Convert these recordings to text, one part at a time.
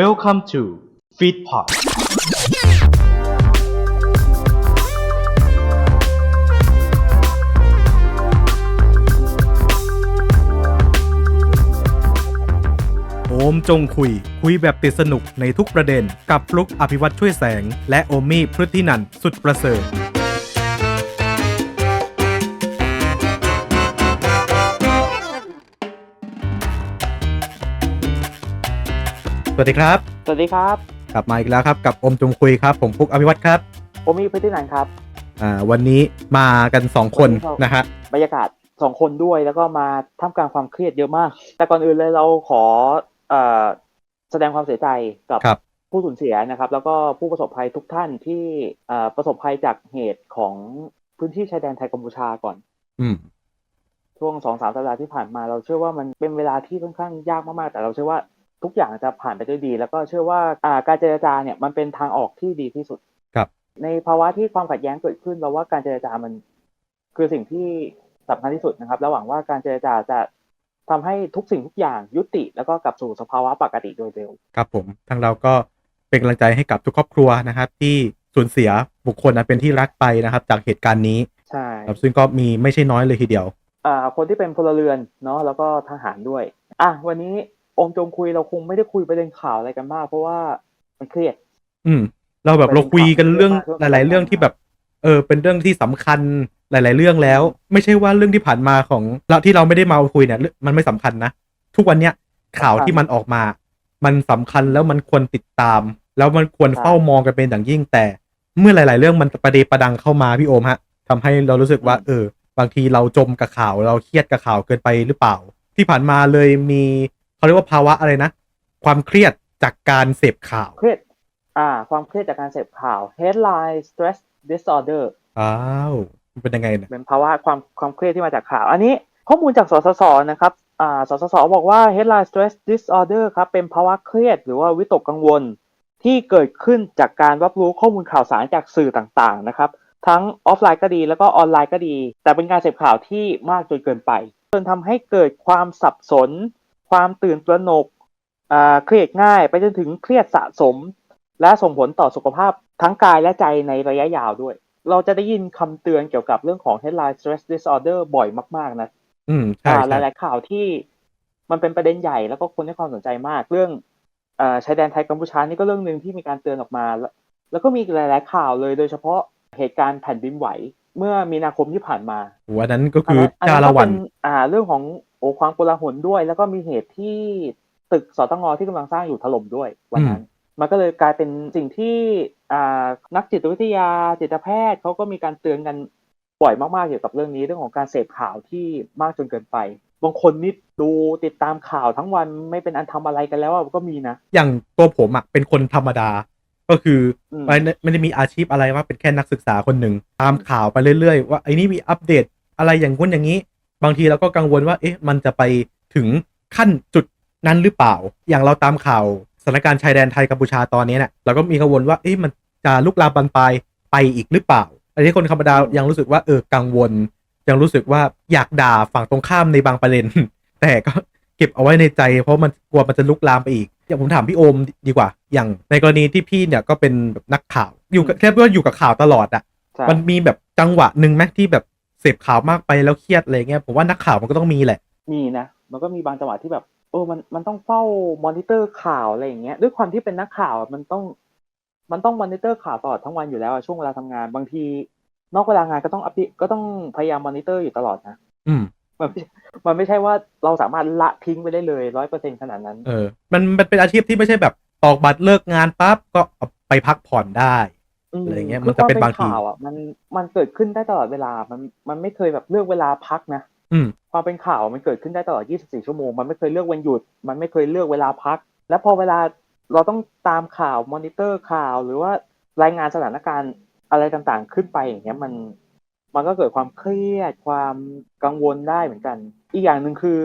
Welcome to Feedpot โอมจงคุย คุยแบบติดสนุกในทุกประเด็นกับฟลุกอภิวัตช่วยแสง และโอมี่พฤตินันสุดประเสริฐ สวัสดีครับ สวัสดีครับ กลับมาอีกแล้วครับกับโอมจงคุยครับ ผมฟลุกอภิวัตครับ ผมมีพฤตินันท์ครับอ่าวันนี้มากัน 2 คนวันนี้เรานะฮะบรรยากาศสองคนด้วยแล้วก็มาท่ามกลางความเครียดเยอะมาก แต่ก่อนอื่นเลยเราขอเอ่อแสดงความเสียใจกับครับผู้สูญเสียนะครับ แล้วก็ผู้ประสบภัยทุกท่านที่เอ่อประสบภัยจากเหตุของพื้นที่ชายแดนไทยกัมพูชาก่อน อืมช่วงสองสามสัปดาห์ที่ผ่านมาเราเชื่อว่ามันเป็นเวลาที่ค่อนข้างยากมากๆ แต่เราเชื่อว่า ทุกอย่างจะผ่านไปด้วยดี แล้วก็เชื่อว่าอ่าการเจรจาเนี่ยมันเป็นทางออกที่ดีที่สุดครับ ในภาวะที่ความขัดแย้งเกิดขึ้นเราว่าการเจรจามัน คือสิ่งที่สำคัญที่สุดนะครับและหวังว่าการเจรจาจะทำให้ทุกสิ่งทุกอย่างยุติ แล้วก็กลับสู่สภาวะปกติโดยเร็ว ครับผมทางเราก็เป็นกำลังใจให้กับทุกครอบครัวนะครับ ที่สูญเสียบุคคลอันเป็นที่รักไปนะครับ จากเหตุการณ์นี้ใช่ครับซึ่งก็มีไม่ใช่น้อยเลยทีเดียว อ่า คนที่เป็นพลเรือนเนาะแล้วก็ทหารด้วย อะวันนี้ องค์จงคุยเราคงไม่ได้คุยประเด็นข่าวอะไรกันมาก เพราะว่ามันเครียด อืม เราแบบประเด็นเราคุยกันเรื่องข่าวหลาย ๆ เรื่องที่แบบ เออ เป็นเรื่องที่สำคัญหลาย ๆ เรื่องแล้ว ไม่ใช่ว่าเรื่องที่ผ่านมาของเราที่เราไม่ได้มาคุยเนี่ยเรื่องมันไม่สำคัญนะทุกวันเนี้ยข่าวที่มันออกมา มันสำคัญแล้วมันควรติดตาม แล้วมันควรเฝ้ามองกันเป็นอย่างยิ่งแต่ เมื่อหลาย ๆ เรื่องมันประเดประดังเข้ามาพี่โอมฮะทำให้เรารู้สึกว่า เออ บางทีเราจมกับข่าว เราเครียดกับข่าวเกินไปหรือเปล่า ที่ผ่านมาเลยมี เขาเรียกว่าภาวะอะไรนะ ความเครียดจากการเสพข่าว เครียด อ่า ความเครียดจากการเสพข่าว headline stress disorder อ้าวมันเป็นยังไงเนี่ยเป็นภาวะความความเครียดที่มาจากข่าว อันนี้ข้อมูลจากสสสนะครับอ่าสสสบอกว่า headline stress disorder ครับ เป็นภาวะเครียดหรือว่าวิตกกังวล ที่เกิดขึ้นจากการรับรู้ข้อมูลข่าวสารจากสื่อต่างๆนะครับ ทั้งออฟไลน์ก็ดีแล้วก็ออนไลน์ก็ดี แต่เป็นการเสพข่าวที่มากจนเกินไปจนทำให้เกิดความสับสน ความตื่นตระหนกอ่าเครียดง่ายไปจนถึงเครียดสะสม และส่งผลต่อสุขภาพทั้งกายและใจในระยะยาวด้วย เราจะได้ยินคำเตือนเกี่ยวกับเรื่องของ headline stress disorder บ่อยมาก ๆ นะ อืมใช่อ่าหใช่ลาย ๆ ข่าวที่มันเป็นประเด็นใหญ่แล้วก็คนให้ความสนใจมาก เรื่องเอ่อชายแดนไทยกัมพูชานี่ก็เรื่องหนึ่งที่มีการเตือนออกมาแล้วแล้วก็มีหลาย ๆ ข่าวเลยโดยเฉพาะเหตุการณ์แผ่นดินไหว เมื่อมีนาคมที่ผ่านมาโหอันนั้นก็คืออันจานั้นละก็วัเป็นนอ่า เรื่องของโอความโกลาหลด้วย แล้วก็มีเหตุที่ตึกสตงที่กำลังสร้างอยู่ถล่มด้วยวันนั้น มันก็เลยกลายเป็นสิ่งที่อ่านักจิตวิทยาจิตแพทย์เขาก็มีการเตือนกันบ่อยมากๆเกี่ยวกับเรื่องนี้เรื่องของการเสพข่าวที่มากจนเกินไปบางคนนี่ดูติดตามข่าวทั้งวันไม่เป็นอันทำอะไรกันแล้วอะก็มีนะ อย่างตัวผมอะเป็นคนธรรมดา ก็คืออมไม่ได้ไม่ได้มีอาชีพอะไรว่าเป็นแค่นักศึกษาคนหนึ่งตามข่าวไปเรื่อยๆ ว่าไอ้นี่มีอัปเดตอะไรอย่างงู้นอย่างนี้ บางทีเราก็กังวลว่าเอ๊ะมันจะไปถึงขั้นจุดนั้นหรือเปล่า อย่างเราตามข่าวสถานการณ์ชายแดนไทยกัมพูชาตอนนี้เนี่ยเราก็มีกังวลว่าเอ๊ะมันจะลุกลามบานปลายไปอีกหรือเปล่าอันนี้คนธรรมดายังรู้สึกว่าเออกังวล ยังรู้สึกว่าอยากด่าฝั่งตรงข้ามในบางประเด็น แต่ก็เก็บเอาไว้ในใจ เพราะมันกลัวมันจะลุกลามไปอีกอย่างผมถามพี่โอมดีกว่า อย่างในกรณีที่พี่เนี่ยก็เป็นแบบนักข่าว อยู่กับแค่เพื่ออยู่กับข่าวตลอดอะใช่มันมีแบบจังหวะหนึ่งไหมที่แบบ เสพข่าวมากไปแล้วเครียดอะไรเงี้ยผมว่านักข่าวมันก็ต้องมีแหละ มีนะมันก็มีบางจังหวะที่แบบเออมันมันต้องเฝ้ามอนิเตอร์ข่าวอะไรอย่างเงี้ยด้วยความที่เป็นนักข่าวอะมันต้อง มันต้องมอนิเตอร์ข่าวตลอดทั้งวันอยู่แล้วอะช่วงเวลาทำงานบางที นอกเวลางานก็ต้องอัปเดตก็ต้องพยายามมอนิเตอร์อยู่ตลอดนะอืมมันไม่มันไม่ใช่ว่าเราสามารถละทิ้งไปได้เลยร้อยเปอร์เซ็นขนาดนั้น เออ มันมันเป็นอาชีพที่ไม่ใช่แบบตอกบัตรเลิกงานปั๊บก็เอาไปพักผ่อนได้ม อะไรเงี้ยคืมันจะเป็นควบางทีข่าวอะมันมันเกิดขึ้นได้ตลอดเวลามันมันไม่เคยแบบเลือกเวลาพักนะอืมความเป็นข่าวมันเกิดขึ้นได้ตลอด 24 ชั่วโมง มันไม่เคยเลือกวันหยุด มันไม่เคยเลือกเวลาพัก แล้วพอเวลาเราต้องตามข่าวมอนิเตอร์ข่าว หรือว่ารายงานสถานการณ์อะไรต่างๆ ขึ้นไปอย่างเงี้ยมัน มันก็เกิดความเครียดความกังวลได้เหมือนกัน อีกอย่างหนึ่งคือ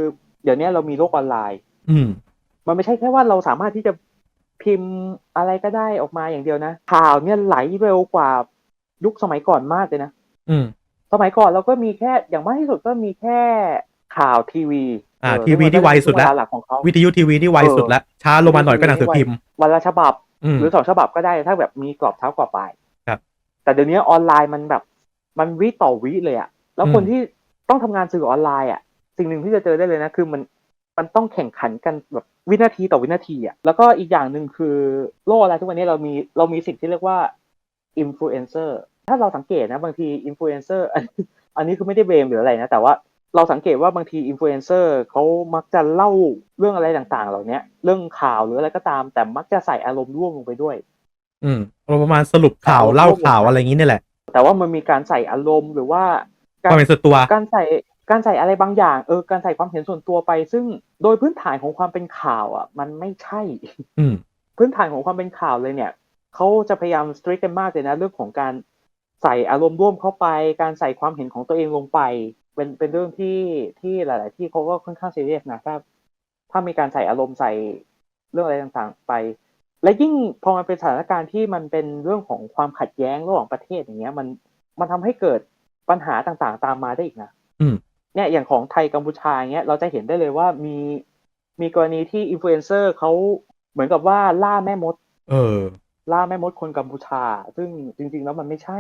เดี๋ยวนี้เรามีโลกออนไลน์ อืมมันไม่ใช่แค่ว่าเราสามารถที่จะ พิมพ์อะไรก็ได้ออกมาอย่างเดียวนะข่าวเนี่ยไหลเร็วกว่ายุคสมัยก่อนมากเลยนะอืม สมัยก่อนเราก็มีแค่อย่างมากที่สุดก็มีแค่ข่าวทีวี อ่าเออทีวีที่ไวสุดแล้วเวลาหลักของเขาวิทยุทีวีที่ไวสุดแล้วช้าลงมาหน่อยก็หนังสือพิมพ์ วันละฉบับอืมหรือสองฉบับก็ได้ถ้าแบบมีกรอบเช้ากรอบบ่ายครับ แต่เดี๋ยวนี้ออนไลน์มันแบบ มันวิต่อวิเลยอะแล้วคนอืมที่ต้องทำงานสื่อออนไลน์อะสิ่งหนึ่งที่จะเจอได้เลยนะ คือมัน มันต้องแข่งขันกันแบบวินาทีต่อวินาทีอะแล้วก็อีกอย่างหนึ่งคือโลกออนไลน์ทุกวันนี้เรามีเรามีสิ่งที่เรียกว่าอินฟลูเอนเซอร์ถ้าเราสังเกตนะบางทีอินฟลูเอนเซอร์อันอันนี้คือไม่ได้เบมหรืออะไรนะแต่ว่าเราสังเกตว่าบางทีอินฟลูเอนเซอร์เขามักจะเล่าเรื่องอะไรต่างๆ เหล่านี้เรื่องข่าวหรืออะไรก็ตาม แต่มักจะใส่อารมณ์ร่วมลงไปด้วย อืมประมาณสรุปข่าวเอาเล่าข่าวอะไรอย่างนี้นี่แหละ แต่ว่ามันมีการใส่อารมณ์หรือว่าการความเป็นส่วนตัวการใส่ การใส่อะไรบางอย่างเออการใส่ความเห็นส่วนตัวไป ซึ่งโดยพื้นฐานของความเป็นข่าวอะ มันไม่ใช่ อืมพื้นฐานของความเป็นข่าวเลยเนี่ยเขาจะพยายามสตรีทกันมากเลยนะเรื่องของการใส่อารมณ์ร่วมเข้าไป การใส่ความเห็นของตัวเองลงไป เป็นเป็นเรื่องที่ที่หลาย ๆ ที่เขาก็ค่อนข้างซีเรียสนะถ้าถ้ามีการใส่อารมณ์ใส่เรื่องอะไรต่าง ๆ ไป และยิ่งพอมันเป็นสถานการณ์ที่มันเป็นเรื่องของความขัดแย้งระหว่างประเทศอย่างเงี้ย มันมันทำให้เกิดปัญหาต่าง ๆ ตามมาได้อีกนะอืม เนี่ยอย่างของไทยกัมพูชาเงี้ยเราจะเห็นได้เลยว่ามีมีกรณีที่อินฟลูเอนเซอร์เขาเหมือนกับว่าล่าแม่มด เออ ล่าแม่มดคนกัมพูชา ซึ่งจริง ๆ แล้วมันไม่ใช่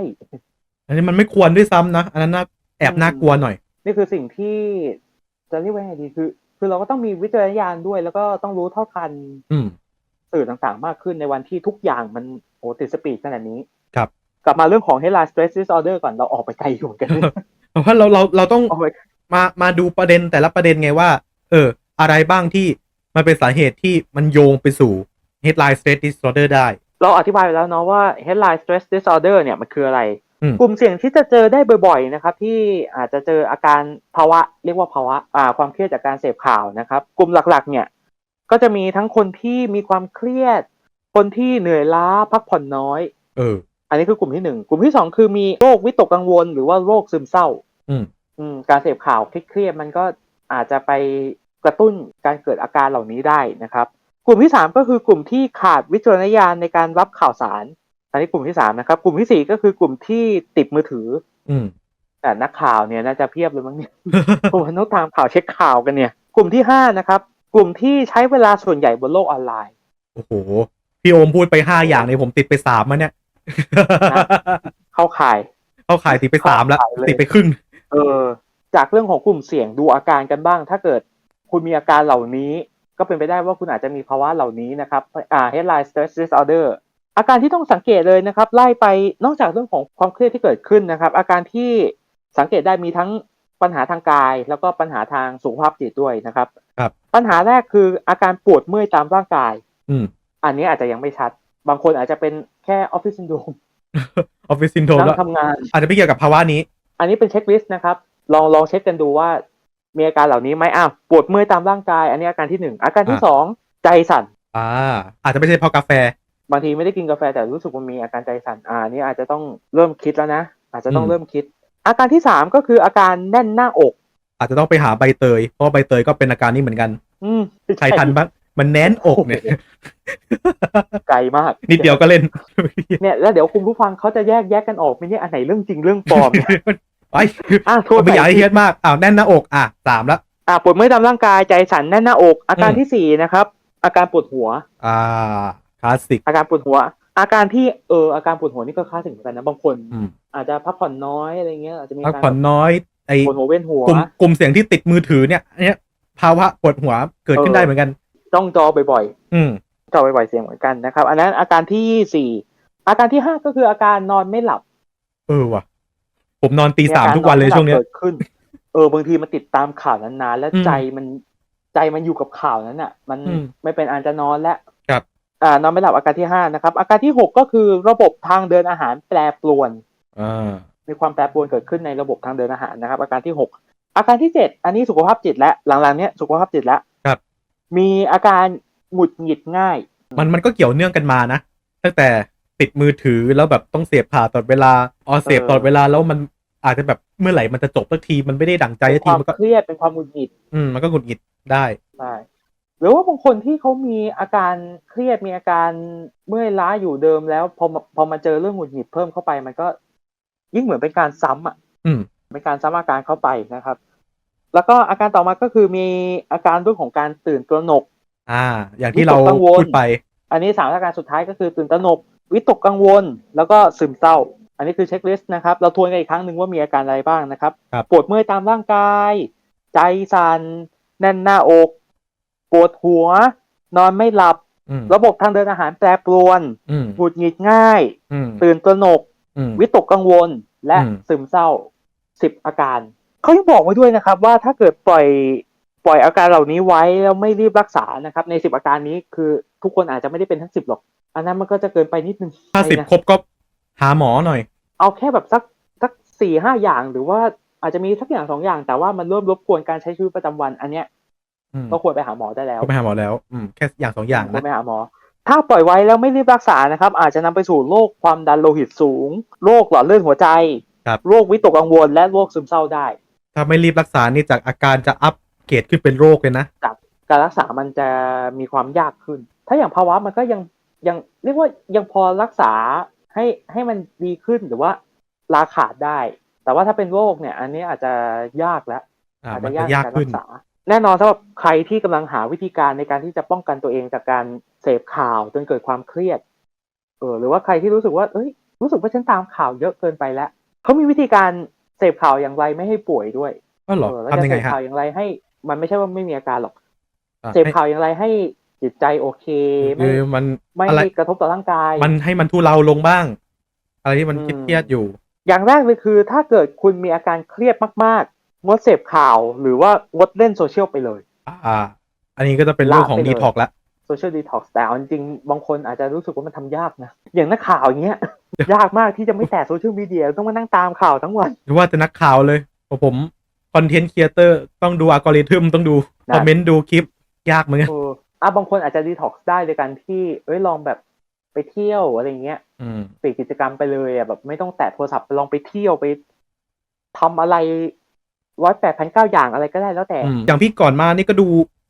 อันนี้มันไม่ควรด้วยซ้ำนะ อันนั้นน่าแอบน่ากลัวหน่อย นี่คือสิ่งที่จะเรียกว่าไงดีคือ คือเราก็ต้องมีวิจารณญาณด้วย แล้วก็ต้องรู้เท่าทันอืมสื่อต่างๆ มากขึ้นในวันที่ทุกอย่างมันโอ้ติดสปีดขนาดนี้ ครับ กลับมาเรื่องของ headline stress disorder ก่อนเราออกไปไกลอยู่เหมือนกันเพราะว่าเราเราเราต้องออกไป มามาดูประเด็นแต่ละประเด็นไงว่า เออ อะไรบ้างที่มันเป็นสาเหตุที่มันโยงไปสู่ headline stress disorder ได้ เราอธิบายไปแล้วเนาะว่า headline stress disorder เนี่ยมันคืออะไรอืมกลุ่มเสี่ยงที่จะเจอได้บ่อยๆนะครับ ที่อาจจะเจออาการภาวะ เรียกว่าภาวะอ่าความเครียดจากการเสพข่าวนะครับ กลุ่มหลักๆ เนี่ย ก็จะมีทั้งคนที่มีความเครียด คนที่เหนื่อยล้าพักผ่อนน้อย เออ อันนี้คือกลุ่มที่หนึ่งกลุ่มที่สองคือมีโรควิตกกังวล หรือว่าโรคซึมเศร้า อืมอืมการเสพข่าวเครียดๆมันก็อาจจะไปกระตุ้นการเกิดอาการเหล่านี้ได้นะครับ กลุ่มที่สามก็คือกลุ่มที่ขาดวิจารณญาณในการรับข่าวสาร อันนี้กลุ่มที่สามนะครับ กลุ่มที่สี่ก็คือกลุ่มที่ติดมือถือ อืมแต่นักข่าวเนี่ยน่าจะเพียบเลยมั้งเนี่ยผมนุตามข่าวเช็คข่าวกันเนี่ย กลุ่มที่ห้านะครับ กลุ่มที่ใช้เวลาส่วนใหญ่บนโลกออนไลน์โอ้โหพี่โอมพูดไปห้าอย่างเลยผมติดไปสามมาเนี่ยเข้าข่าย เข้าขายติดไปสามแล้วเข้าข่ายเลยติดไปครึ่ง เออ จากเรื่องของกลุ่มเสี่ยงดูอาการกันบ้าง ถ้าเกิดคุณมีอาการเหล่านี้ ก็เป็นไปได้ว่าคุณอาจจะมีภาวะเหล่านี้นะครับอ่า headline stress disorder อาการที่ต้องสังเกตเลยนะครับ ไล่ไปนอกจากเรื่องของความเครียดที่เกิดขึ้นนะครับ อาการที่สังเกตได้มีทั้งปัญหาทางกาย แล้วก็ปัญหาทางสุขภาพจิตด้วยนะครับ ครับ ปัญหาแรกคืออาการปวดเมื่อยตามร่างกาย อืม อันนี้อาจจะยังไม่ชัด บางคนอาจจะเป็นแค่ออฟฟิศซินโดรมออฟฟิศซินโดรมนั่แล้วงทำงาน อาจจะไม่เกี่ยวกับภาวะนี้ อันนี้เป็นเช็คลิสต์นะครับ ลองลองเช็คกันดูว่า มีอาการเหล่านี้ไหมอ้าวปวดเมื่อยตามร่างกาย อันนี้อาการที่หนึ่งอาการที่อะสองใจสั่น อ่า อาจจะไม่ใช่เพราะกาแฟ บางทีไม่ได้กินกาแฟแต่รู้สึกว่ามีอาการใจสั่นอ่าอันนี้อาจจะต้องเริ่มคิดแล้วนะ อาจจะต้องอืมเริ่มคิด อาการที่สามก็คืออาการแน่นหน้าอก อาจจะต้องไปหาใบเตย เพราะว่าใบเตยก็เป็นอาการนี้เหมือนกัน อืมใครทันบ้างมันแน่นอกเนี่ยไกลมากนิดเดียวก็เล่น เนี่ยแล้วเดี๋ยวคุณผู้ฟังเขาจะแยกแยกกันออกไม่เนี่ยอันไหนเรื่องจริงเรื่องปลอมเนี่ย ไปอะโทษไม่อยากให้เครียดมากอ้าวแน่นหน้าอกอะสามแล้วอะปวดเมื่อยตามร่างกายใจสั่นแน่นหน้าอก อาการอืมที่สี่นะครับ อาการปวดหัว อ่าคลาสสิก อาการปวดหัว อาการที่เอออาการปวดหัวนี่ก็คลาสสิกเหมือนกันนะบางคน อืม อาจจะพักผ่อนน้อยอะไรเงี้ยอาจจะมีพักการผ่อนน้อยไอปวดหัวเว้นหัว กลุ่มกลุ่มเสียงที่ติดมือถือเนี่ยอันเนี้ยภาวะปวดหัวเกิดขึ้นเออได้เหมือนกัน จ้องจอบ่อยอืมๆจอบ่อยๆเสียงเหมือนกันนะครับ อันนั้นอาการที่สี่อาการที่ห้าก็คืออาการนอนไม่หลับ เออว่ะ ผมนอนตีสามทุกวันเลยช่วงเนี้ยเกิดขึ้น เออบางทีมันติดตามข่าวนานๆแล้วอืมใจมันใจมันอยู่กับข่าวนั้นอะ มันอืมไม่เป็นอันจะนอนแล้วครับ อ่านอนไม่หลับอาการที่ห้านะครับ อาการที่หกก็คือระบบทางเดินอาหารแปรปรวนอ่ามีความแปรปรวนเกิดขึ้นในระบบทางเดินอาหารนะครับ อาการที่หกอาการที่เจ็ดอันนี้สุขภาพจิตและหลังๆเนี้ยสุขภาพจิตแล้วครับ มีอาการหงุดหงิดง่าย มันมันก็เกี่ยวเนื่องกันมานะตั้งแต่ ติดมือถือแล้วแบบต้องเสียบผ่าตลอดเวลาอ๋อเสียบเออตลอดเวลาแล้วมันอาจจะแบบเมื่อไหร่มันจะจบสักทีมันไม่ได้ดั่งใจเป็สันกคทีวามมันก็เครียดเป็นความหงุดหงิดอืมมันก็หงุดหงิดได้ใช่หรือว่าบางคนที่เขามีอาการเครียดมีอาการเมื่อยล้าอยู่เดิมแล้วพอมาพอมาเจอเรื่องหงุดหงิดเพิ่มเข้าไปมันก็ ยิ่งเหมือนเป็นการซ้ำอะ อืมเป็นการซ้ำอาการเข้าไปนะครับ แล้วก็อาการต่อมาก็คือมีอาการเรื่องของการตื่นตระหนก อ่า อย่างที่เราวิตกกังวลพูดไป อันนี้สามอาการสุดท้ายก็คือตื่นตระหนก วิตกกังวลแล้วก็ซึมเศร้า อันนี้คือเช็คลิสต์นะครับ เราทวนกันอีกครั้งหนึ่งว่ามีอาการอะไรบ้างนะครับครับปวดเมื่อยตามร่างกาย ใจสัน่นแน่นหน้าอก ปวดหัว นอนไม่หลับอืมระบบทางเดินอาหารแปรปรวนอืมหงุดหงิดง่ายอืมตื่นตระหนกอืมวิตกกังวลและอืมซึมเศร้าสิบอาการ เขายังบอกไว้ด้วยนะครับ ว่าถ้าเกิดปล่อยปล่อยอาการเหล่านี้ไว้แล้วไม่รีบรักษานะครับ ในสิบอาการนี้คือทุกคนอาจจะไม่ได้เป็นทั้งสิบหรอก อันนั้นมันก็จะเกินไปนิดนึงถ้าสิบนะครบก็หาหมอหน่อย เอาแค่แบบสักสักสี่ห้าอย่างหรือว่าอาจจะมีสักอย่างสองอย่าง แต่ว่ามันเริ่มรบกวนการใช้ชีวิตประจำวัน อันเนี้ยอืมก็ควรไปหาหมอได้แล้วก็ไปหาหมอแล้ว อืมแค่อย่างสองอย่างควรนะไปหาหมอ ถ้าปล่อยไว้แล้วไม่รีบรักษานะครับ อาจจะนำไปสู่โรคความดันโลหิตสูงโรคหลอดเลือดหัวใจครับโรควิตกกังวล และโรคซึมเศร้าได้ ถ้าไม่รีบรักษานี่จากอาการจะอัปเกรดขึ้นเป็นโรคเลยนะการรักษามันจะมีความยากขึ้น ถ้าอย่างภาวะมันก็ยัง ยังเรียกว่ายังพอรักษาให้ให้มันดีขึ้นหรือว่าลาขาดได้ แต่ว่าถ้าเป็นโรคเนี่ย อันนี้อาจจะยากแล้วอ่าอาจมันจะจะยากยากในการขึ้รันกษา แน่นอนสำหรับใครที่กำลังหาวิธีการในการที่จะป้องกันตัวเองจากการเสพข่าวจนเกิดความเครียด เออหรือว่าใครที่รู้สึกว่า เอ้ย รู้สึกว่าฉันตามข่าวเยอะเกินไปแล้วเขามีวิธีการเสพข่าวอย่างไรไม่ให้ป่วยด้วยก็หรอเออแล้วทำจะยังเสไงพฮะข่าวอย่างไรให้ มันไม่ใช่ว่าไม่มีอาการหรอกอะเสพข่าวอย่างไรให้ จิตใจโอเคให้ไม่คือมันไม่อะไรกระทบต่อร่างกาย มันให้มันทุเลาลงบ้าง อะไรที่มันอืมเครียดๆอยู่ อย่างแรกเลยคือ ถ้าเกิดคุณมีอาการเครียดมากๆงดเสพข่าวหรือว่างดเล่นโซเชียลไปเลย อ่า อันนี้ก็จะเป็นเรื่องของลากไปเลยดีท็อกละโซเชียลดีท็อกซ์แต่เอาจริงๆบางคนอาจจะรู้สึกว่ามันทำยากนะ อย่างนักข่าวอย่างเงี้ย ยากมากที่จะไม่แตะโซเชียลมีเดียต้องมานั่งตามข่าวทั้งวันหรือว่าจะนักข่าวเลยเพราะผมคอนเทนต์ครีเอเตอร์ต้องดูอัลกอริทึมต้องดูนะคอมเมนต์ดูคลิปยากเหมือนกันเอออะบางคนอาจจะดีท็อกซ์ได้โดยการที่ เอ้ยลองแบบไปเที่ยวอะไรเงี้ยอืมปิดกิจกรรมไปเลยอะแบบไม่ต้องแตะโทรศัพท์ลองไปเที่ยวไปทำอะไรร้อยแปดพันเก้าอย่างอะไรก็ได้แล้วแต่อืมอย่างพี่ก่อนมานี่ก็ดู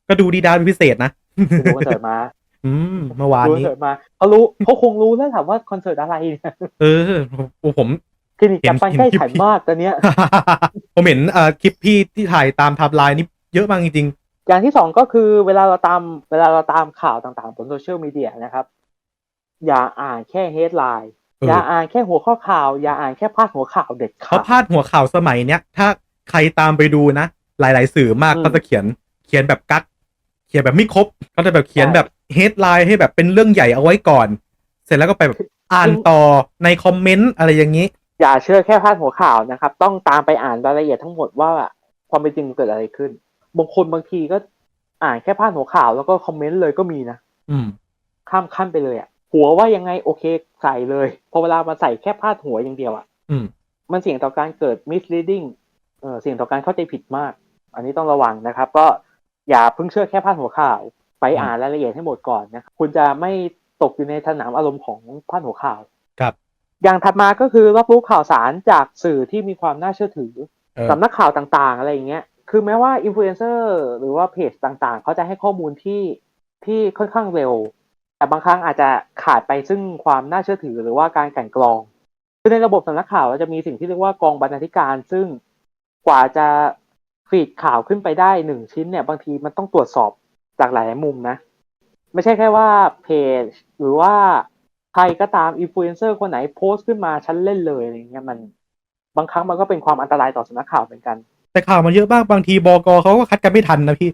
ก็ดูดีดาเป็นพิเศษนะไปดูคอนเสิร์ตมา อืมเมื่อวานดูคอนนี้เสิร์ตมาเขารู้เขาคงรู้แล้วถามว่าคอนเสิร์ตอะไรเนี่ยเออผมผมคลินิกจัดฟันเห็นใกล้คลิปฉันมากตอนเนี้ยผมเห็นเอ่อคลิปพี่ที่ถ่ายตามไทม์ไลน์นี่เยอะมากจริง อย่างที่สองก็คือเวลาเราตามเวลาเราตามข่าวต่างๆบนโซเชียลมีเดียนะครับ อย่าอ่านแค่เฮดไลน์เอออย่าอ่านแค่หัวข้อข่าว อย่าอ่านแค่พาดหัวข่าวเด็ดๆเขาขาดพาดหัวข่าวสมัยเนี้ยถ้าใครตามไปดูนะ หลาย ๆ สื่อมากอืมก็จะเขียนเขียนแบบกักเขียนแบบไม่ครบ ก็จะแบบเขียนใช่แบบเฮดไลน์ให้แบบเป็นเรื่องใหญ่เอาไว้ก่อน เสร็จแล้วก็ไปแบบอ่านต่อในคอมเมนต์อะไรอย่างนี้ อย่าเชื่อแค่พาดหัวข่าวนะครับ ต้องตามไปอ่านรายละเอียดทั้งหมดว่าความเป็นจริงเกิดอะไรขึ้น บางคนบางทีก็อ่านแค่พาดหัวข่าวแล้วก็คอมเมนต์เลยก็มีนะอืม ข้ามขั้นไปเลยอะหัวว่ายังไงโอเคใส่เลย พอเวลามาใส่แค่พาดหัวอย่างเดียวอะอืม มันเสี่ยงต่อการเกิด misleading เออเสี่ยงต่อการเข้าใจผิดมาก อันนี้ต้องระวังนะครับ ก็อย่าเพิ่งเชื่อแค่พาดหัวข่าว ไปอืมอ่านรายละเอียดให้หมดก่อนนะครับคุณจะไม่ตกอยู่ในสนามอารมณ์ของพาดหัวข่าวครับ อย่างถัดมาก็คือรับรู้ข่าวสารจากสื่อที่มีความน่าเชื่อถือเออสำนักข่าวต่างๆ อะไรอย่างเงี้ย คือแม้ว่าอินฟลูเอนเซอร์หรือว่าเพจต่างๆ เขาจะให้ข้อมูลที่ที่ค่อนข้างเร็ว แต่บางครั้งอาจจะขาดไปซึ่งความน่าเชื่อถือหรือว่าการกลันกรอง คือในระบบสำนักข่าวเราจะมีสิ่งที่เรียกว่ากองบรรณาธิการ ซึ่งกว่าจะฟีดข่าวขึ้นไปได้หนึ่งชิ้นเนี่ย บางทีมันต้องตรวจสอบจากหลายมุมนะ ไม่ใช่แค่ว่าเพจหรือว่าใครก็ตามอินฟลูเอนเซอร์คนไหนโพสต์ขึ้นมาฉันเล่นเลยอะไรเงี้ยมันบางครั้งมันก็เป็นความอันตรายต่อสำนักข่าวเหมือนกัน แต่ข่าวมันเยอะมากบางทีบกเขาก็คัดกันไม่ทันนะพี่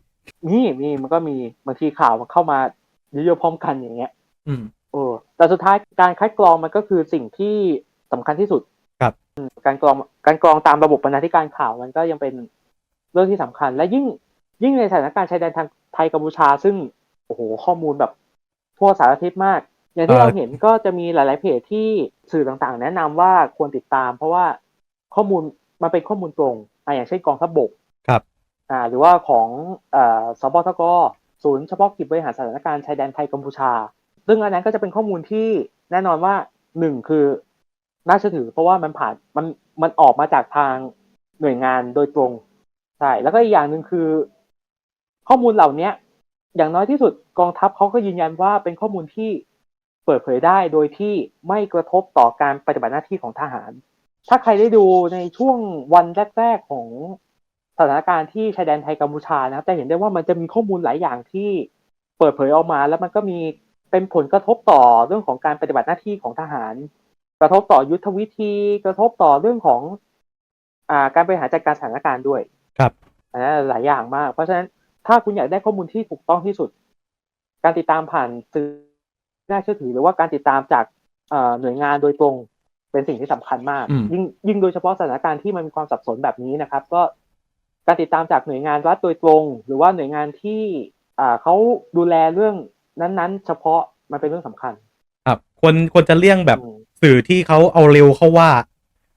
นี่มีมันก็มีบางทีข่าวมันเข้ามาเยอะๆพร้อมกันอย่างเงี้ย อืมเออแต่สุดท้ายการคัดกรองมันก็คือสิ่งที่สำคัญที่สุด ครับอืมการกรองการกรองตามระบบบรรณาธิการข่าวมันก็ยังเป็นเรื่องที่สำคัญ และยิ่งยิ่งในสถานการณ์ชายแดนทางไทยกัมพูชา ซึ่งโอ้โหข้อมูลแบบทั่วสารทิศมาก อย่างที่เอ่อเราเห็นก็จะมีหลาย ๆ เพจที่สื่อต่างๆ แนะนำว่าควรติดตาม เพราะว่าข้อมูลมันเป็นข้อมูลตรง อะอย่างเช่นกองทัพบกครับอ่าหรือว่าของเอ่อสบทกศูนย์เฉพาะกิจบริหารสถานการณ์ชายแดนไทยกัมพูชา ซึ่งอันนั้นก็จะเป็นข้อมูลที่แน่นอนว่าหนึ่งคือน่าเชื่อถือ เพราะว่ามันผ่านมันมันออกมาจากทางหน่วยงานโดยตรงใช่แล้วก็อีกอย่างหนึ่งคือ ข้อมูลเหล่าเนี้ยอย่างน้อยที่สุดกองทัพเขาก็ยืนยันว่าเป็นข้อมูลที่เปิดเผยได้โดยที่ไม่กระทบต่อการปฏิบัติหน้าที่ของทหาร ถ้าใครได้ดูในช่วงวันแรกๆของสถานการณ์ที่ชายแดนไทยกัมพูชานะครับจะเห็นได้ว่ามันจะมีข้อมูลหลายอย่างที่เปิดเผยออกมา แล้วมันก็มีเป็นผลกระทบต่อเรื่องของการปฏิบัติหน้าที่ของทหาร กระทบต่อยุทธวิธี กระทบต่อเรื่องของอ่าการบริหารจัดการสถานการณ์ด้วย ครับอันนั้นหลายอย่างมาก เพราะฉะนั้นถ้าคุณอยากได้ข้อมูลที่ถูกต้องที่สุด การติดตามผ่านสื่อน่าเชื่อถือหรือว่าการติดตามจากเอ่อหน่วยงานโดยตรง เป็นสิ่งที่สำคัญมากอืมยิ่งยิ่งโดยเฉพาะสถานการณ์ที่มันมีความสับสนแบบนี้นะครับ ก็การติดตามจากหน่วยงานรัฐโดยตรง หรือว่าหน่วยงานที่อ่าเขาดูแลเรื่องนั้นๆ เฉพาะมันเป็นเรื่องสำคัญ ครับคนคนจะเลี่ยงแบบอืมสื่อที่เขาเอาเร็วเข้าว่า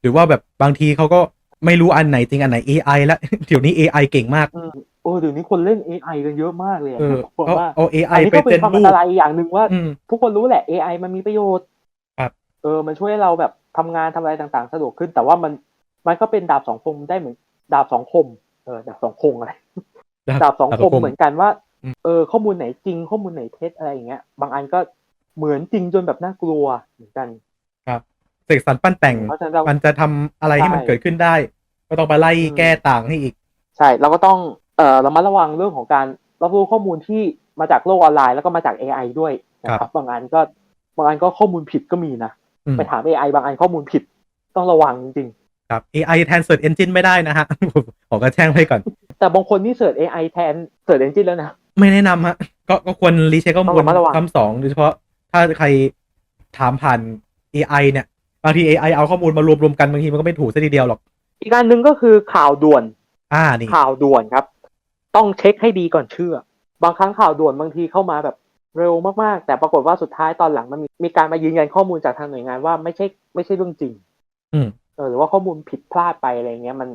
หรือว่าแบบบางทีเขาก็ไม่รู้อันไหนจริงอันไหน AI แล้วเดี๋ยวนี้ AI เก่งมากอืมโอ้เดี๋ยวนี้คนเล่น AI กันเยอะมากเลยอะเออผมเขาว่าเอาอั AI นนี้ไปก็เป็เป็นนความรูอันปตรายอีกอย่างหนึ่งว่าอืมทุกคนรู้แหละ AI มันมีประโยชน์ครับเออมันช่วยให้เราแบบทำงานทำอะไรต่างๆ สะดวกขึ้น แต่ว่ามันมันก็เป็นดาบสองคมได้เหมือนดาบสองคมเออดาบสองคงอะไรดาบสองคมเหมือนกันว่าอืมเออข้อมูลไหนจริงข้อมูลไหนเท็จอะไรอย่างเงี้ย บางอันก็เหมือนจริงจนแบบน่ากลัวเหมือนกันเสกสรรปั้นแต่งเพราะฉะนั้นเรามันจะทำอะไรให้มันใช่เกิดขึ้นได้ ก็ต้องไปไล่อืมแก้ต่างให้อีก ใช่เราก็ต้องเอ่อระมัดระวังเรื่องของการรับรู้ข้อมูลที่มาจากโลกออนไลน์แล้วก็มาจาก AI ด้วยนะคครัรับบบางอันก็บางอันก็ข้อมูลผิดก็มีนะอืม ไปถาม AI บางอันข้อมูลผิดต้องระวังจริงครับ AI แทน Search Engine ไม่ได้นะฮะขอกระแช่งไว้ก่อนๆแต่บางคนนี่เสิร์ช AI แทนเสิร์ช Engine แล้วนะ ไม่แนะนำฮะ ก็ก็ควรรีเช็คข้อมูลต้องระมัดระวังซ้ำสองโดยเฉพาะ ถ้าใครถามผ่าน AI เนี่ย บางที AI เอาข้อมูลมารวมๆกัน บางทีมันก็ไม่ถูกซะทีเดียวหรอก อีกอันหนึ่งก็คือข่าวด่วน อ่านี่ข่าวด่วนครับ ต้องเช็คให้ดีก่อนเชื่อ บางครั้งข่าวด่วนบางทีเข้ามาแบบ เร็วมากๆ แต่ปรากฏว่าสุดท้ายตอนหลังมันมีมีการมายืนยันข้อมูลจากทางหน่วยงานว่าไม่ใช่ไม่ใช่เรื่องจริงอืมเออหรือว่าข้อมูลผิดพลาดไปอะไรเงี้ยมัน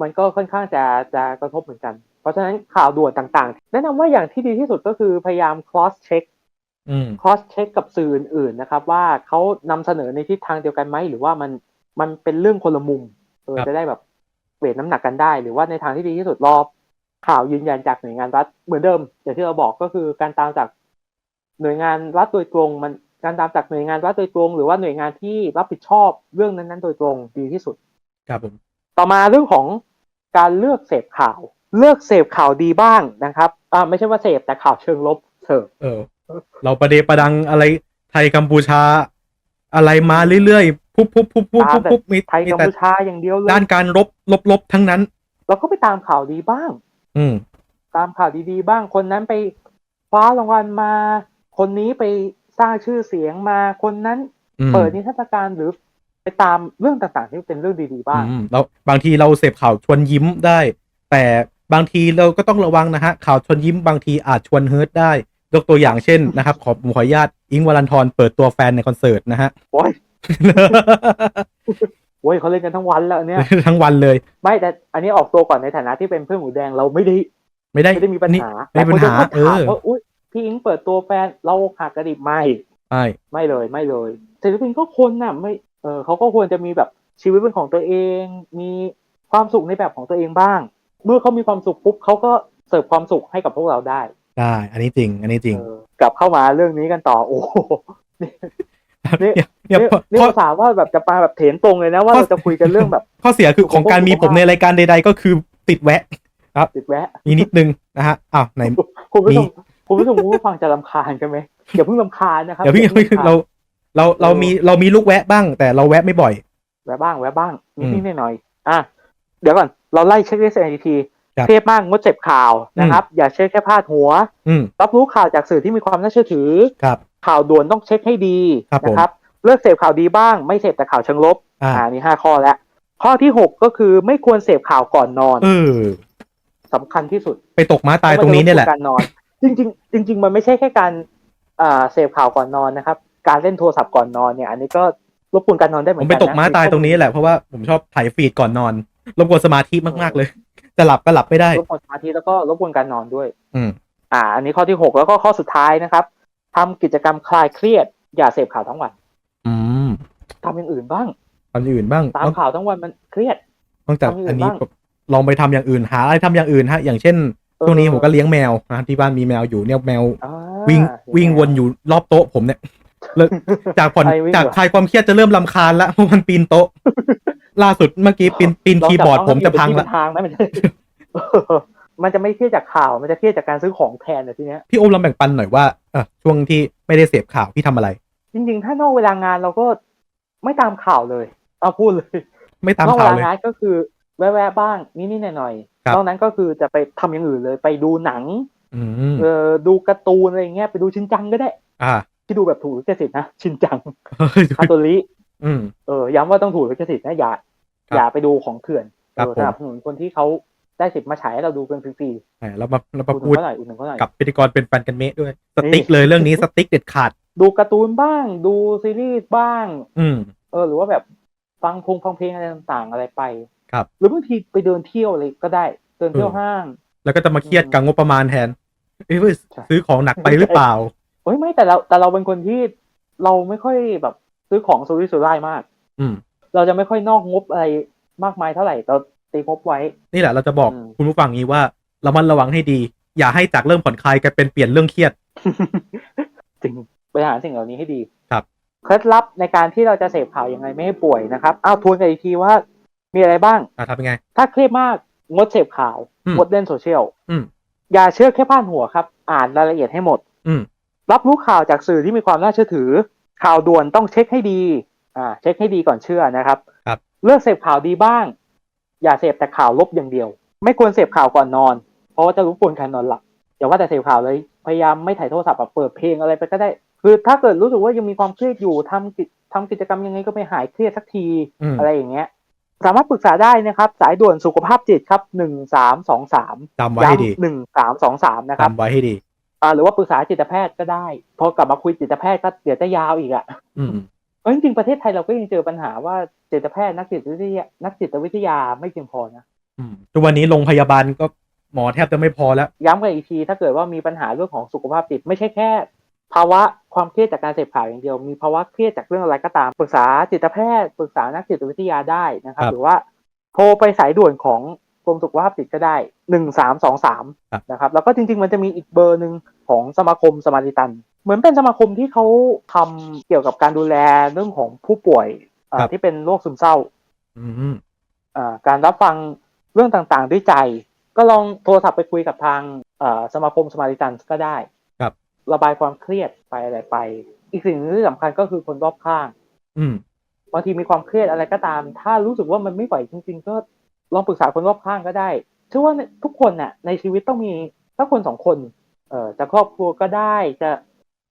มันก็ค่อนข้างจะจะกระทบเหมือนกัน เพราะฉะนั้นข่าวด่วนต่างๆ แนะนำว่าอย่างที่ดีที่สุดก็คือพยายาม cross check อืม cross check กับสื่ออื่นๆนะครับ ว่าเขานำเสนอในทิศทางเดียวกันไหมหรือว่ามันมันเป็นเรื่องคนละมุมเออครับจะได้แบบเวทน้ำหนักกันได้ หรือว่าในทางที่ดีที่สุดรอบข่าวยืนยันจากหน่วยงานรัฐเหมือนเดิม อย่างที่เราบอกก็คือการตามจาก หน่วยงานรัฐโดยตรง มันการตามจากหน่วยงานรัฐโดยตรง หรือว่าหน่วยงานที่รับผิดชอบเรื่องนั้นๆ โดยตรงดีที่สุด ครับผมต่อมาเรื่องของการเลือกเสพข่าว เลือกเสพข่าวดีบ้างนะครับอ่าไม่ใช่ว่าเสพแต่ข่าวเชิงลบเสพเออ เราประเดประดังอะไรไทยกัมพูชา อะไรมาเรื่อยๆปุ๊บปุ๊บปุ๊บปุ๊บปุ๊บปุ๊บมีไทยมีกัมแต่พูชาอย่างเดียวเลยด้านการรบลบลบทั้งนั้น เราก็ไปตามข่าวดีบ้าง อืมตามข่าวดีๆบ้างคนนั้นไปคว้ารางวัลมา คนนี้ไปสร้างชื่อเสียงมาคนนั้นอืมเปิดนิทรรศการหรือไปตามเรื่องต่างๆที่เป็นเรื่องดีๆบ้างอืมแล้วบางทีเราเสพข่าวชวนยิ้มได้ แต่บางทีเราก็ต้องระวังนะฮะข่าวชวนยิ้มบางทีอาจชวนเฮิร์ตได้ยกตัวอย่างเช่นนะครับ ขอผมขออนุญาตอิงค์วรันทรเปิดตัวแฟนในคอนเสิร์ตนะฮะโอ้ยโอ้ยเขาเล่นกันทั้งวันแล้วเนี่ยทั้งวันเลย ไม่แต่อันนี้ออกตัวก่อนในฐานะที่เป็นเพื่อนหมูแดงเราไม่ได้ ไม่ได้ไม่ได้มีปัญหาไม่มีปัญหาแต่คนจะเอถามอว่าอุ้ย พี่อิงเปิดตัวแฟนเราหักกระดิบไม่ใช่ไม่เลยไม่เลยศิลปินก็คนน่ะไม่เออเขาก็ควรจะมีแบบชีวิตเป็นของตัวเอง มีความสุขในแบบของตัวเองบ้าง เมื่อเขามีความสุขปุ๊บเขาก็เสิร์ฟความสุขให้กับพวกเราได้ได้ อันนี้จริง อันนี้จริงเออกลับเข้ามาเรื่องนี้กันต่อโอ้โหนี่นี่เนี่ยนี่พอนี่ข้อภาษาว่าแบบจะมาแบบเถนตรงเลยนะว่าข้อเราจะคุยกันเรื่องแบบ ข้อเสียคือของการมีผมในรายการใด ๆ ก็คือติดแวะติดแวะมีนิดนึงนะฮะอ้าวไหนคุณผู้ชมมี คุณผู้ชมคุณผู้ฟังจะรำคาญกันไหมอย่าเพิ่งรำคาญนะครับเดี๋ยวพี่อาพิ่งรำคญเรา เราเรามีเรามีลูกแวะบ้าง แต่เราแวะไม่บ่อย แวะบ้างแวะบ้างอืมนิดๆหน่อยๆอะเดี๋ยวก่อนเราไล่เช็คลิสต์ทีครับเทพมากงดเจ็บข่าวนะครับ อย่าเช็คแค่พาดหัวอืมรับรู้ข่าวจากสื่อที่มีความน่าเชื่อถือครับ ข่าวด่วนต้องเช็คให้ดีครับผมนะครับ เลือกเสพข่าวดีบ้าง ไม่เสพแต่ข่าวเชิงลบ อ่านี่ห้าข้อแล้ว ข้อที่หกก็คือไม่ควรเสพข่าวก่อนนอนเออสำคัญที่สุด ไปตกม้าตายตรงนี้เนี่ยแหละพราะมันจรบกวน การนอนจริงๆจริงๆมันไม่ใช่แค่การอ่าเสพข่าวก่อนนอนนะครับ การเล่นโทรศัพท์ก่อนนอนเนี่ย อันนี้ก็รบกวนการนอนได้เหมืผอนมกันไปตกม้าตายตรงนี้แหละเพราะว่าผมชอบถ่ายฟีดก่อนนอนรบกวนสมาธิมากๆเลยจะหลับก็หลับไม่ได้รบกวนสมาธิแล้วก็รบกวนการนอนด้วย อืมอ่า อันนี้ข้อที่หกแล้วก็ข้อสุดท้ายนะครับทำกิจกรรมคลายเครียด อย่าเสพข่าวทั้งวัน อืมทำอย่างอื่นบ้างทำอย่างอื่นบ้างตามข่าวทั้งวันมันเครียดนอกจากทำอย่างอื่นอันนี้บ้างแบบลองไปทำอย่างอื่นหาอะไรทำอย่างอื่นฮะ อย่างเช่นเออ ช่วงนี้ผมก็เลี้ยงแมวนะที่บ้านมีแมวอยู่เนี่ยแมว อ่าวิ่งวิ่งวนอยู่รอบโต๊ะผมเนี่ยเลยจากผ่อนใครวิ่งจากวะ คลายความเครียดจะเริ่มลำคาญละเพราะมันปีนโต๊ะ ล่าสุดเมื่อกี้ปีนปีนคีย์บอร์ดผมจะพังลละองจับเอาที่เป็นทางไหมมันจะเออมันจะไม่เครียดจากข่าว มันจะเครียดจากการซื้อของแทนเนี่ยทีเนี้ย พี่โอมลองแบ่งปันหน่อยว่าเออช่วงที่ไม่ได้เสพข่าวพี่ทำอะไร จริงๆ ถ้านอกเวลางานเราก็ไม่ตามข่าวเลย เอาพูดเลย ไม่ตามนอกเวข่าวลาเลย งานก็คือ แวะๆบ้างนิดๆหน่อยครับๆนอกนั้นก็คือจะไปทำอย่างอื่นเลย ไปดูหนังอืมเออดูการ์ตูนอะไรอย่างเงี้ยไปดูชินจังก็ได้ อ่า ที่ดูแบบถูกลิขสิทธิ์นะชินจังเฮ้ยคาโตริอืมเออย้ำว่าต้องถูกลิขสิทธิ์นะอย่าครับอย่าไปดูของเถื่อนครัเอบอผมสนับสนุนคนที่เขาได้สิทธิ์มาฉายให้เราดูกันฟรีแหมเรามาเราๆมาอุดหนุพูนดเขาหน่อยอุดหนุนเขาหน่อยกับพิธีกรเป็นแฟนกันเมะด้วยสติ๊กเลยเรื่องนี้สติ๊กเด็ดขาด ดูการ์ตูนบ้าง ดูซีรีส์บ้าง อืมเออ หรือว่าแบบฟังพงฟังเพลงอะไรต่างๆอะไรไป ครับ หรือบางทีไปเดินเที่ยวอะไรก็ได้ เดินเที่ยวเออห้าง แล้วก็จะมาเครียดกับงบประมาณแทนเอ้ยเว้ยใช่ซื้อของหนักไปหรือเปล่าเฮ้ยไม่แต่เราแต่เราเป็นคนที่เราไม่ค่อยแบบซื้อของสุรุ่ยสุร่ายมาก อืม เราจะไม่ค่อยนอกงบอะไรมากมายเท่าไหร่เราตีงบไว้ นี่แหละเราจะบอกอืมคุณผู้ฟังงี้ว่าระมัดระวังให้ดี อย่าให้จากเรื่องผ่อนคลายกลายเป็นเปลี่ยนเรื่องเครียดจริงบริหารสิ่งเหล่านี้ให้ดีครับเคล็ดลับในการที่เราจะเสพข่าวยังไงไม่ให้ป่วยนะครับอ้าวทวนกันอีกทีว่า มีอะไรบ้าง อะทำยังไง ถ้าเครียดมากงดเสพข่าวอืม งดเล่นโซเชียลอืม อย่าเชื่อแค่พาดหัวครับ อ่านรายละเอียดให้หมด อืม รับรู้ข่าวจากสื่อที่มีความน่าเชื่อถือ ข่าวด่วนต้องเช็คให้ดี อ่า เช็คให้ดีก่อนเชื่อนะครับ ครับ เลือกเสพข่าวดีบ้าง อย่าเสพแต่ข่าวลบอย่างเดียว ไม่ควรเสพข่าวก่อนนอน เพราะว่าจะรบกวนการนอนหลับอย่าว่าแต่เสพข่าวเลย พยายามไม่ถ่ายโทรศัพท์แบบเปิดเพลงอะไรไปก็ได้ คือถ้าเกิดรู้สึกว่ายังมีความเครียดอยู่ทำกิจทำกิจกรรมยังไงก็ไม่หายเครียดสักที อืม อะไรอย่างเงี้ย สามารถปรึกษาได้นะครับ สายด่วนสุขภาพจิตครับหนึ่งสามสองสามจำไว้ให้ดีหนึ่งสามสองสามนะครับจำไว้ให้ดีอ่าหรือว่าปรึกษาจิตแพทย์ก็ได้ พอกลับมาคุยจิตแพทย์ก็เดี๋ยวจะยาวอีกอะ่ะอืมเออจริงๆประเทศไทยเราก็ยังเจอปัญหาว่าจิตแพทย์นักจิตวิทยานักจิตวิทยาไม่เพียงพอนะอืมทุกวันนี้โรงพยาบาลก็หมอแทบจะไม่พอแล้ว ย้ำกันอีกทีถ้าเกิดว่ามีปัญหาเรื่องของสุขภาพจิตไม่ใช่แค่ ภาวะความเครียดจากการเสพข่าวอย่างเดียว มีภาวะเครียดจากเรื่องอะไรก็ตาม ปรึกษาจิตแพทย์ปรึกษานักจิตวิทยาได้นะครับครับหรือว่าโทรไปสายด่วนของกรมสุขภาพจิตก็ได้หนึ่งสามสองสามครับนะครับแล้วก็จริง ๆ มันจะมีอีกเบอร์หนึ่งของสมาคมสมาริตัน เหมือนเป็นสมาคมที่เขาทำเกี่ยวกับการดูแลเรื่องของผู้ป่วยอ่าครับที่เป็นโรคซึมเศร้าอืมอ่าการรับฟังเรื่องต่างๆด้วยใจ ก็ลองโทรศัพท์ไปคุยกับทางเอ่อสมาคมสมาริตันก็ได้ค รับระบายความเครียดไปอะไรไป อีกสิ่งหนึ่งที่สำคัญก็คือคนรอบข้าง อืมบางทีมีความเครียดอะไรก็ตาม ถ้ารู้สึกว่ามันไม่ไหวจริง ๆ ก็ลองปรึกษาคนรอบข้างก็ได้เชื่อว่าทุกคนน่ะ ในชีวิตต้องมีสักคนสองคน เอ่อจะครอบครัวก็ได้จะ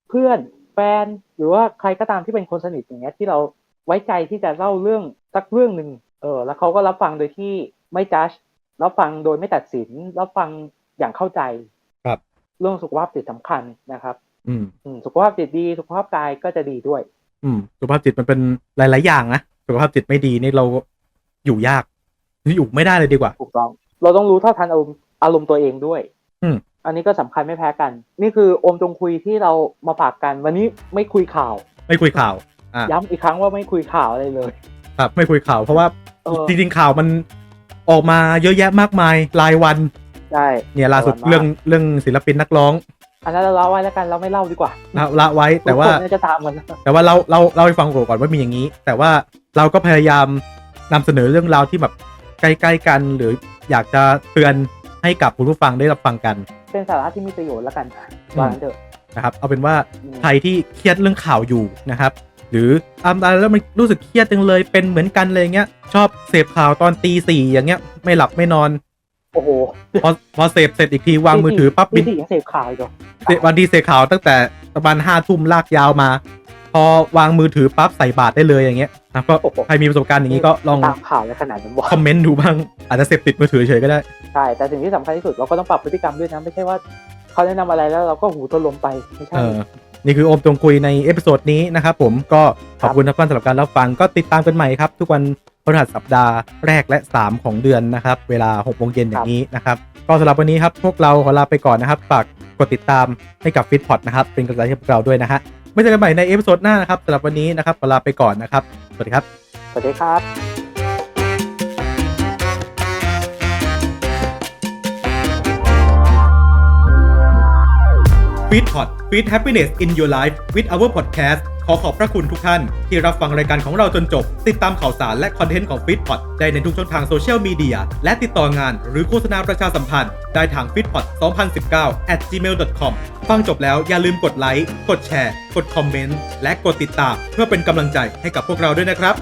เพื่อนแฟนหรือว่าใครก็ตามที่เป็นคนสนิทอย่างเงี้ยที่เราไว้ใจที่จะเล่าเรื่องสักเรื่องหนึ่งเออ แล้วเขาก็รับฟังโดยที่ไม่จัดรับฟังโดยไม่ตัดสินรับฟังอย่างเข้าใจ ครับ เรื่องสุขภาพจิตสำคัญนะครับอืมอืมสุขภาพจิตดี สุขภาพกายก็จะดีด้วย อืม สุขภาพจิตมันเป็นหลาย ๆ อย่างนะสุขภาพจิตไม่ดีนี่เราอยู่ยากอยู่ไม่ได้เลยดีกว่าถูกต้องเราต้องรู้เท่าทันอารมณ์อารมณ์ตัวเองด้วย อืมอันนี้ก็สำคัญไม่แพ้กัน นี่คือโอมจงคุยที่เรามาฝากกัน วันนี้ไม่คุยข่าว ไม่คุยข่าวอ่าย้ำอีกครั้งว่าไม่คุยข่าวอะไรเลย ครับ ไม่คุยข่าว เพราะว่าเออจริงๆข่าวมันออกมาเยอะแยะมากมายรายวัน ใช่เนี่ยล่าสุดรายวันมากเรื่องเรื่องศิลปินนักร้อง อันนั้นเราเล่าไว้แล้วกันเราไม่เล่าดีกว่าละละไว้แต่ว่าทุกคนน่จะตามมันแต่ว่าเราเราเราให้ฟังก่อนว่ามีอย่างนี้ แต่ว่าเราก็พยายามนำเสนอเรื่องราวที่แบบใกล้ๆกันหรืออยากจะเตือนให้กับคุณผู้ฟังได้รับฟังกัน เป็นสาระที่มีประโยชน์แล้วกันวางนเถอะนะครับ เอาเป็นว่าอืมใครที่เครียดเรื่องข่าวอยู่นะครับ หรืออ่านอะไรแล้วมันรู้สึกเครียดจังเลยเป็นเหมือนกันเลยเงี้ยชอบเสพข่าวตอนตีสี่อย่างเงี้ยไม่หลับไม่นอน โอ้โหพอพอเสพเสร็จอีกทีวางมือถือปั๊บบินนี่ยังเสพข่าวอีกเหรอเสพวันดีเสพข่าวตั้งแต่ประมาณห้าทุ่มลากยาวมา พอวางมือถือปั๊บใส่บาตรได้เลยอย่างเงี้ยนะก็โอ้โหใครมีประสบการณ์อย่างนี้ก็ลองตามข่าวในขนาดนั้นวะคอมเมนต์ดูบ้างอาจจะเสพติดมือถือเฉยก็ได้ใช่แต่สิ่งที่สำคัญที่สุดเราก็ต้องปรับพฤติกรรมด้วยนะไม่ใช่ว่าเขาแนะนำอะไรแล้วเราก็หูทนลมไปไม่ใช่เออ นี่คือโอมจงคุยในเอพิโซดนี้นะครับผมก็ขอบคุณทุกท่านสำหรับการรับฟังก็ติดตามกันใหม่ครับ ทุกวันพฤหัสสัปดาห์แรกและ 3 ของเดือนนะครับ เวลา6โมงเย็นอย่างนี้นะครับ ก็สำหรับวันนี้ครับ พวกเราขอลาไปก่อนนะครับฝากกดติดตามให้กับฟิตพอดนะครับ เป็นกำลังใจให้พวกเราด้วยนะฮะไม่เจอกันใหม่ในเอพิโซดหน้านะครับสำหรับวันนี้นะครับขอลาไปก่อนนะครับ สวัสดีครับ สวัสดีครับ f e e d p o t Feed Happiness in Your Life with our podcast ขอขอบพระคุณทุกท่าน ที่รับฟังรายการของเราจนจบ ติดตามข่าวสารและคอนเทนต์ของ f e e d p o t ได้ในทุกช่องทางโซเชียลมีเดียและติดต่องานหรือโฆษณาประชาสัมพันธ์ ได้ทาง f e e d p o t 2019 at gmail.com ฟังจบแล้วอย่าลืมกดไลค์ กดแชร์ กดคอมเมนต์ และกดติดตาม เพื่อเป็นกำลังใจให้กับพวกเราด้วยนะครับ